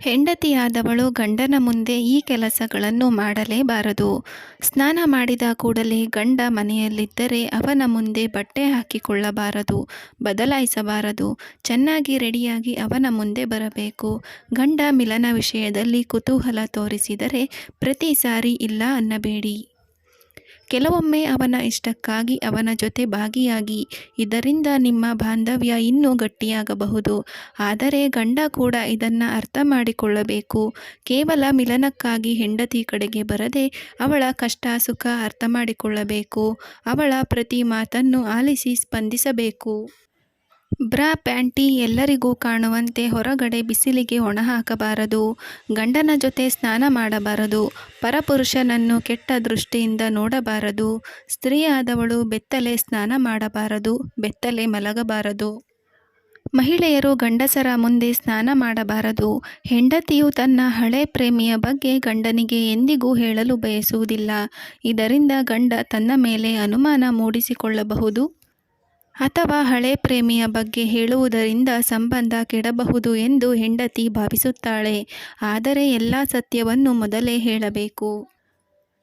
ಹೆಂಡತಿಯಾದವಳು ಗಂಡನ ಮುಂದೆ ಈ ಕೆಲಸಗಳನ್ನು ಮಾಡಲೇಬಾರದು. ಸ್ನಾನ ಮಾಡಿದ ಕೂಡಲೇ ಗಂಡ ಮನೆಯಲ್ಲಿದ್ದರೆ ಅವನ ಮುಂದೆ ಬಟ್ಟೆ ಹಾಕಿಕೊಳ್ಳಬಾರದು, ಬದಲಾಯಿಸಬಾರದು. ಚೆನ್ನಾಗಿ ರೆಡಿಯಾಗಿ ಅವನ ಮುಂದೆ ಬರಬೇಕು. ಗಂಡ ಮಿಲನ ವಿಷಯದಲ್ಲಿ ಕುತೂಹಲ ತೋರಿಸಿದರೆ ಪ್ರತಿ ಸಾರಿ ಇಲ್ಲ ಅನ್ನಬೇಡಿ. ಕೆಲವೊಮ್ಮೆ ಅವನ ಇಷ್ಟಕ್ಕಾಗಿ ಅವನ ಜೊತೆ ಭಾಗಿಯಾಗಿ. ಇದರಿಂದ ನಿಮ್ಮ ಬಾಂಧವ್ಯ ಇನ್ನೂ ಗಟ್ಟಿಯಾಗಬಹುದು. ಆದರೆ ಗಂಡ ಕೂಡ ಇದನ್ನು ಅರ್ಥ ಮಾಡಿಕೊಳ್ಳಬೇಕು. ಕೇವಲ ಮಿಲನಕ್ಕಾಗಿ ಹೆಂಡತಿ ಕಡೆಗೆ ಬರದೆ ಅವಳ ಕಷ್ಟ ಸುಖ ಅರ್ಥ ಮಾಡಿಕೊಳ್ಳಬೇಕು ಅವಳ ಪ್ರತಿ ಮಾತನ್ನು ಆಲಿಸಿ ಸ್ಪಂದಿಸಬೇಕು. ಬ್ರಾ ಪ್ಯಾಂಟಿ ಎಲ್ಲರಿಗೂ ಕಾಣುವಂತೆ ಹೊರಗಡೆ ಬಿಸಿಲಿಗೆ ಒಣ ಹಾಕಬಾರದು ಗಂಡನ ಜೊತೆ ಸ್ನಾನ ಮಾಡಬಾರದು. ಪರಪುರುಷನನ್ನು ಕೆಟ್ಟ ದೃಷ್ಟಿಯಿಂದ ನೋಡಬಾರದು. ಸ್ತ್ರೀಯಾದವಳು ಬೆತ್ತಲೆ ಸ್ನಾನ ಮಾಡಬಾರದು, ಬೆತ್ತಲೆ ಮಲಗಬಾರದು. ಮಹಿಳೆಯರು ಗಂಡಸರ ಮುಂದೆ ಸ್ನಾನ ಮಾಡಬಾರದು. ಹೆಂಡತಿಯು ತನ್ನ ಹಳೆ ಪ್ರೇಮಿಯ ಬಗ್ಗೆ ಗಂಡನಿಗೆ ಎಂದಿಗೂ ಹೇಳಲು ಬಯಸುವುದಿಲ್ಲ. ಇದರಿಂದ ಗಂಡ ತನ್ನ ಮೇಲೆ ಅನುಮಾನ ಮೂಡಿಸಿಕೊಳ್ಳಬಹುದು. ಅಥವಾ ಹಳೆ ಪ್ರೇಮಿಯ ಬಗ್ಗೆ ಹೇಳುವುದರಿಂದ ಸಂಬಂಧ ಕೆಡಬಹುದು ಎಂದು ಹೆಂಡತಿ ಭಾವಿಸುತ್ತಾಳೆ. ಆದರೆ ಎಲ್ಲ ಸತ್ಯವನ್ನು ಮೊದಲೇ ಹೇಳಬೇಕು.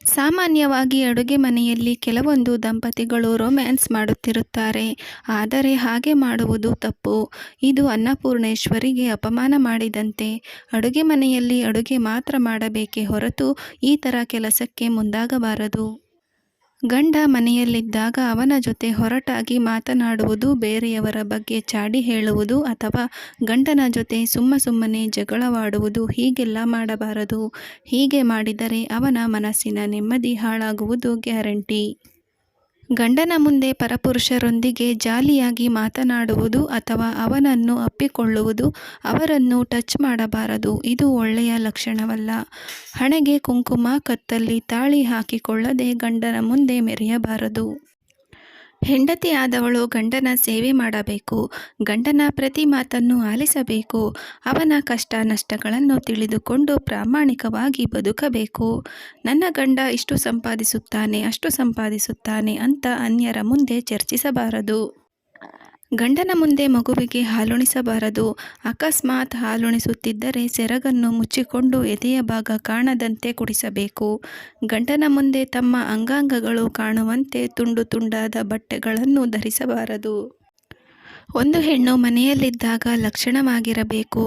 ಸಾಮಾನ್ಯವಾಗಿ ಅಡುಗೆ ಮನೆಯಲ್ಲಿ ಕೆಲವೊಂದು ದಂಪತಿಗಳು ರೊಮ್ಯಾನ್ಸ್ ಮಾಡುತ್ತಿರುತ್ತಾರೆ. ಆದರೆ ಹಾಗೆ ಮಾಡುವುದು ತಪ್ಪು. ಇದು ಅನ್ನಪೂರ್ಣೇಶ್ವರಿಗೆ ಅಪಮಾನ ಮಾಡಿದಂತೆ. ಅಡುಗೆ ಮನೆಯಲ್ಲಿ ಅಡುಗೆ ಮಾತ್ರ ಮಾಡಬೇಕೇ ಹೊರತು ಈ ಥರ ಕೆಲಸಕ್ಕೆ ಮುಂದಾಗಬಾರದು. ಗಂಡ ಮನೆಯಲ್ಲಿದ್ದಾಗ ಅವನ ಜೊತೆ ಹೊರಟಾಗಿ ಮಾತನಾಡುವುದು, ಬೇರೆಯವರ ಬಗ್ಗೆ ಚಾಡಿ ಹೇಳುವುದು ಅಥವಾ ಗಂಡನ ಜೊತೆ ಸುಮ್ಮ ಸುಮ್ಮನೆ ಜಗಳವಾಡುವುದು ಹೀಗೆಲ್ಲ ಮಾಡಬಾರದು. ಹೀಗೆ ಮಾಡಿದರೆ ಅವನ ಮನಸ್ಸಿನ ನೆಮ್ಮದಿ ಹಾಳಾಗುವುದು ಗ್ಯಾರಂಟಿ. ಗಂಡನ ಮುಂದೆ ಪರಪುರುಷರೊಂದಿಗೆ ಜಾಲಿಯಾಗಿ ಮಾತನಾಡುವುದು ಅಥವಾ ಅವನನ್ನು ಅಪ್ಪಿಕೊಳ್ಳುವುದು, ಅವರನ್ನು ಟಚ್ ಮಾಡಬಾರದು ಇದು ಒಳ್ಳೆಯ ಲಕ್ಷಣವಲ್ಲ. ಹಣೆಗೆ ಕುಂಕುಮ, ಕತ್ತಲ್ಲಿ ತಾಳಿ ಹಾಕಿಕೊಳ್ಳದೆ ಗಂಡನ ಮುಂದೆ ಮೆರೆಯಬಾರದು. ಹೆಂಡತಿಯಾದವಳು ಗಂಡನ ಸೇವೆ ಮಾಡಬೇಕು. ಗಂಡನ ಪ್ರತಿ ಮಾತನ್ನು ಆಲಿಸಬೇಕು. ಅವನ ಕಷ್ಟ ನಷ್ಟಗಳನ್ನು ತಿಳಿದುಕೊಂಡು ಪ್ರಾಮಾಣಿಕವಾಗಿ ಬದುಕಬೇಕು. ನನ್ನ ಗಂಡ ಇಷ್ಟು ಸಂಪಾದಿಸುತ್ತಾನೆ, ಅಷ್ಟು ಸಂಪಾದಿಸುತ್ತಾನೆ ಅಂತ ಅನ್ಯರ ಮುಂದೆ ಚರ್ಚಿಸಬಾರದು. ಗಂಡನ ಮುಂದೆ ಮಗುವಿಗೆ ಹಾಲುಣಿಸಬಾರದು. ಅಕಸ್ಮಾತ್ ಹಾಲುಣಿಸುತ್ತಿದ್ದರೆ ಸೆರಗನ್ನು ಮುಚ್ಚಿಕೊಂಡು ಎದೆಯ ಭಾಗ ಕಾಣದಂತೆ ಕುಡಿಸಬೇಕು. ಗಂಡನ ಮುಂದೆ ತಮ್ಮ ಅಂಗಾಂಗಗಳು ಕಾಣುವಂತೆ ತುಂಡು ತುಂಡಾದ ಬಟ್ಟೆಗಳನ್ನು ಧರಿಸಬಾರದು. ಒಂದು ಹೆಣ್ಣು ಮನೆಯಲ್ಲಿದ್ದಾಗ ಲಕ್ಷಣವಾಗಿರಬೇಕು.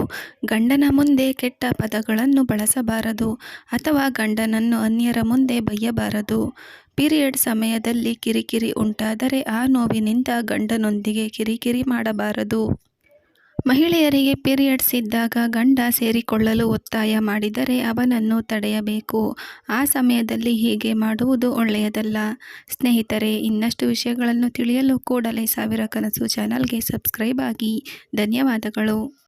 ಗಂಡನ ಮುಂದೆ ಕೆಟ್ಟ ಪದಗಳನ್ನು ಬಳಸಬಾರದು ಅಥವಾ ಗಂಡನನ್ನು ಅನ್ಯರ ಮುಂದೆ ಬಯ್ಯಬಾರದು ಪೀರಿಯಡ್ ಸಮಯದಲ್ಲಿ ಕಿರಿಕಿರಿ ಉಂಟಾದರೆ ಆ ನೋವಿನಿಂದ ಗಂಡನೊಂದಿಗೆ ಕಿರಿಕಿರಿ ಮಾಡಬಾರದು. ಮಹಿಳೆಯರಿಗೆ ಪೀರಿಯಡ್ಸ್ ಇದ್ದಾಗ ಗಂಡ ಸೇರಿಕೊಳ್ಳಲು ಒತ್ತಾಯ ಮಾಡಿದರೆ ಅವನನ್ನು ತಡೆಯಬೇಕು. ಆ ಸಮಯದಲ್ಲಿ ಹೀಗೆ ಮಾಡುವುದು ಒಳ್ಳೆಯದಲ್ಲ. ಸ್ನೇಹಿತರೆ, ಇನ್ನಷ್ಟು ವಿಷಯಗಳನ್ನು ತಿಳಿಯಲು ಕೂಡಲೇ ಸಾವಿರ ಕನಸು ಚಾನಲ್ಗೆ ಸಬ್ಸ್ಕ್ರೈಬ್ ಆಗಿ. ಧನ್ಯವಾದಗಳು.